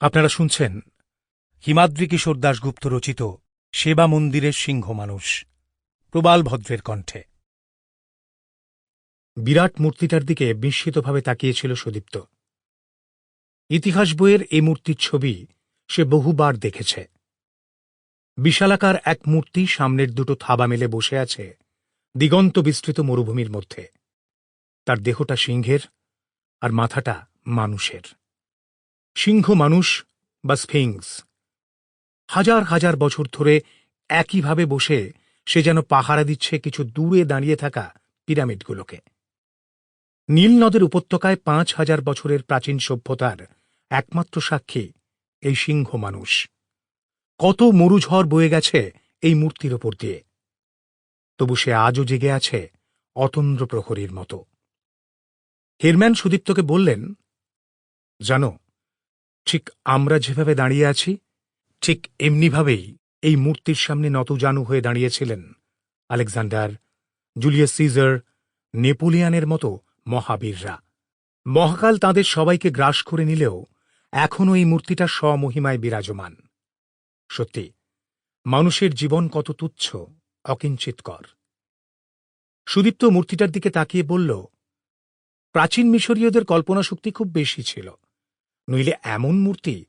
আপনারা শুনছেন হিমাদ্রি কিশোর দাশগুপ্ত রচিত সেবা মন্দিরের সিংহ মানুষ, প্রবাল ভদ্রের কণ্ঠে। বিরাট মূর্তিটার দিকে বিস্মিতভাবে তাকিয়েছিল সুদীপ্ত। ইতিহাস বইয়ের এই মূর্তির ছবি সে বহুবার দেখেছে। বিশালাকার এক মূর্তি সামনের দুটো থাবা মেলে বসে আছে দিগন্ত বিস্তৃত মরুভূমির মধ্যে। তার দেহটা সিংহের আর মাথাটা মানুষের। সিংহ মানুষ বা স্ফিংস। হাজার হাজার বছর ধরে একইভাবে বসে সে যেন পাহারা দিচ্ছে কিছু দূরে দাঁড়িয়ে থাকা পিরামিডগুলোকে। নীল নদের উপত্যকায় পাঁচ হাজার বছরের প্রাচীন সভ্যতার একমাত্র সাক্ষী এই সিংহ মানুষ। কত মরুঝড় বয়ে গেছে এই মূর্তির ওপর দিয়ে। তবু সে আজও জেগে আছে অতন্দ্র প্রহরীর মতো। হিরম্যান সুদীপ্তকে বললেন, জানো ঠিক আমরা যেভাবে দাঁড়িয়ে আছি, ঠিক এমনিভাবেই এই মূর্তির সামনে নতজানু হয়ে দাঁড়িয়েছিলেন আলেকজান্ডার, জুলিয়াস সিজার, নেপোলিয়ানের মতো মহাবীররা। মহাকাল তাদের সবাইকে গ্রাস করে নিলেও এখনও এই মূর্তিটা স্বমহিমায় বিরাজমান। সত্যি, মানুষের জীবন কত তুচ্ছ, অকিঞ্চিতকর। সুদীপ্ত মূর্তিটার দিকে তাকিয়ে বলল, প্রাচীন মিশরীয়দের কল্পনাশক্তি খুব বেশি ছিল। নইলে এমন মূর্তি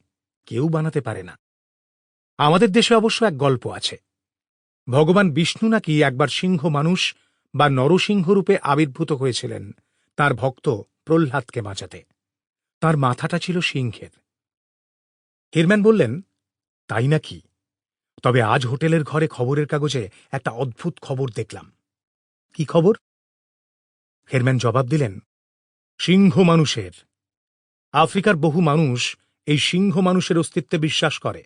কেউ বানাতে পারে না। আমাদের দেশে অবশ্য এক গল্প আছে। ভগবান বিষ্ণু নাকি একবার সিংহ মানুষ বা নরসিংহ রূপে আবির্ভূত হয়েছিলেন তার ভক্ত প্রহ্লাদকে বাঁচাতে। তার মাথাটা ছিল সিংহের। হিরম্যান বললেন, তাই নাকি? তবে আজ হোটেলের ঘরে খবরের কাগজে একটা অদ্ভুত খবর দেখলাম। কি খবর? হেরম্যান জবাব দিলেন, সিংহ মানুষের আফ্রিকার বহু মানুষ এই সিংহ মানুষের অস্তিত্বে বিশ্বাস করে।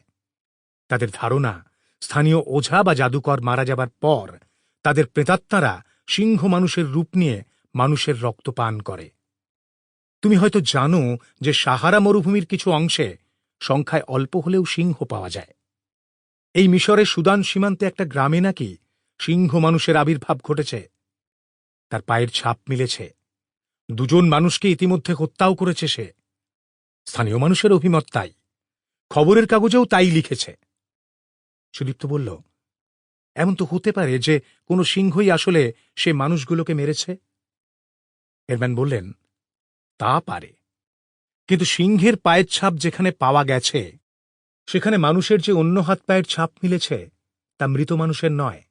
তাদের ধারণা, স্থানীয় ওঝা বা জাদুকর মারা যাবার পর তাদের প্রেতাত্মারা সিংহ মানুষের রূপ নিয়ে মানুষের রক্ত পান করে। তুমি হয়তো জানো যে সাহারা মরুভূমির কিছু অংশে সংখ্যায় অল্প হলেও সিংহ পাওয়া যায়। এই মিশরের সুদান সীমান্তে একটা গ্রামে নাকি সিংহ মানুষের আবির্ভাব ঘটেছে। তার পায়ের ছাপ মিলেছে। দুজন মানুষকে ইতিমধ্যে হত্যাও করেছে সে। স্থানীয় মানুষের অভিমত তাই। খবরের কাগজেও তাই লিখেছে। সুদীপ্ত বলল, এমন তো হতে পারে যে কোনো সিংহই আসলে সে মানুষগুলোকে মেরেছে? এরম্যান বললেন, তা পারে। কিন্তু সিংহের পায়ের ছাপ যেখানে পাওয়া গেছে, সেখানে মানুষের যে অন্য হাত পায়ের ছাপ মিলেছে, তা মৃত মানুষের নয়।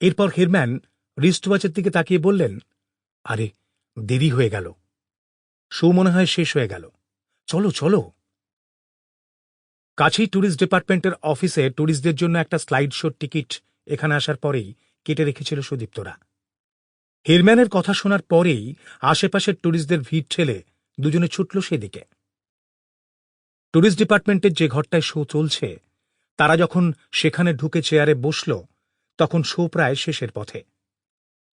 এরপর হিরম্যান রিস্টওয়াচের দিকে তাকিয়ে বললেন, আরে, দেরি হয়ে গেল। শো মনে হয় শেষ হয়ে গেল। চলো চলো। কাছেই ট্যুরিস্ট ডিপার্টমেন্টের অফিসে ট্যুরিস্টদের জন্য একটা স্লাইড শোর টিকিট এখানে আসার পরেই কেটে রেখেছিল সুদীপ্তরা। হিরম্যানের কথা শোনার পরেই আশেপাশের ট্যুরিস্টদের ভিড় ঠেলে দুজনে ছুটল সেদিকে। ট্যুরিস্ট ডিপার্টমেন্টের যে ঘরটায় শো চলছে, তারা যখন সেখানে ঢুকে চেয়ারে বসল, তখন শো প্রায় শেষের পথে।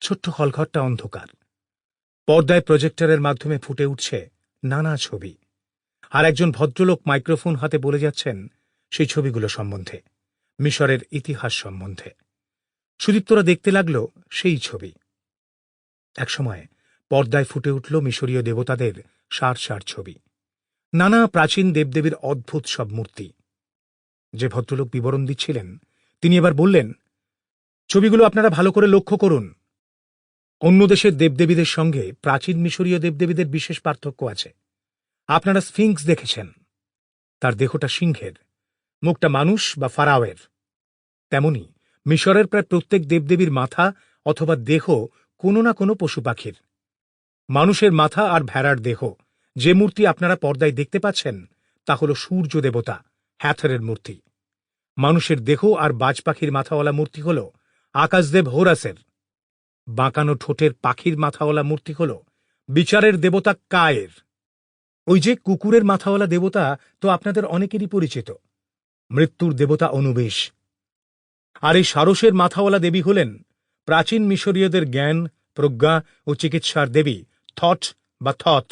ছোট্ট হলঘরটা অন্ধকার। পর্দায় প্রজেক্টরের মাধ্যমে ফুটে উঠছে নানা ছবি। আর একজন ভদ্রলোক মাইক্রোফোন হাতে বলে যাচ্ছেন সেই ছবিগুলো সম্বন্ধে, মিশরের ইতিহাস সম্বন্ধে। সুদীপ্তরা দেখতে লাগল সেই ছবি। একসময় পর্দায় ফুটে উঠল মিশরীয় দেবতাদের সার সার ছবি। নানা প্রাচীন দেবদেবীর অদ্ভুত সব মূর্তি। যে ভদ্রলোক বিবরণ দিচ্ছিলেন, তিনি এবার বললেন, ছবিগুলো আপনারা ভালো করে লক্ষ্য করুন। অন্য দেশের দেবদেবীদের সঙ্গে প্রাচীন মিশরীয় দেবদেবীদের বিশেষ পার্থক্য আছে। আপনারা স্ফিংস দেখেছেন। তার দেহটা সিংহের, মুখটা মানুষ বা ফারাওয়ের। তেমনি মিশরের প্রায় প্রত্যেক দেবদেবীর মাথা অথবা দেহ কোনো না কোনো পশু পাখির। মানুষের মাথা আর ভেড়ার দেহ, যে মূর্তি আপনারা পর্দায় দেখতে পাচ্ছেন, তা হল সূর্য দেবতা, হ্যাথরের মূর্তি। মানুষের দেহ আর বাজ পাখির মাথাওয়ালা মূর্তি হল আকাশদেব হোরাসের। বাঁকানো ঠোঁটের পাখির মাথাওয়ালা মূর্তি হল বিচারের দেবতা কায়ের। ওই যে কুকুরের মাথাওয়ালা দেবতা তো আপনাদের অনেকেরই পরিচিত। মৃত্যুর দেবতা অনুবেশ। আর এই সারসের মাথাওয়ালা দেবী হলেন প্রাচীন মিশরীয়দের জ্ঞান, প্রজ্ঞা ও চিকিৎসার দেবী থট বা থথ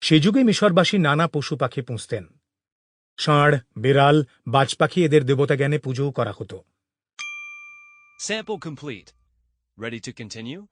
সে যুগে মিশরবাসী নানা পশু পাখি পুঁছতেন ষাঁড়, বেড়াল বাজ পাখি এদের দেবতা জ্ঞানে পুজোও করা হতো। Sample complete. Ready to continue?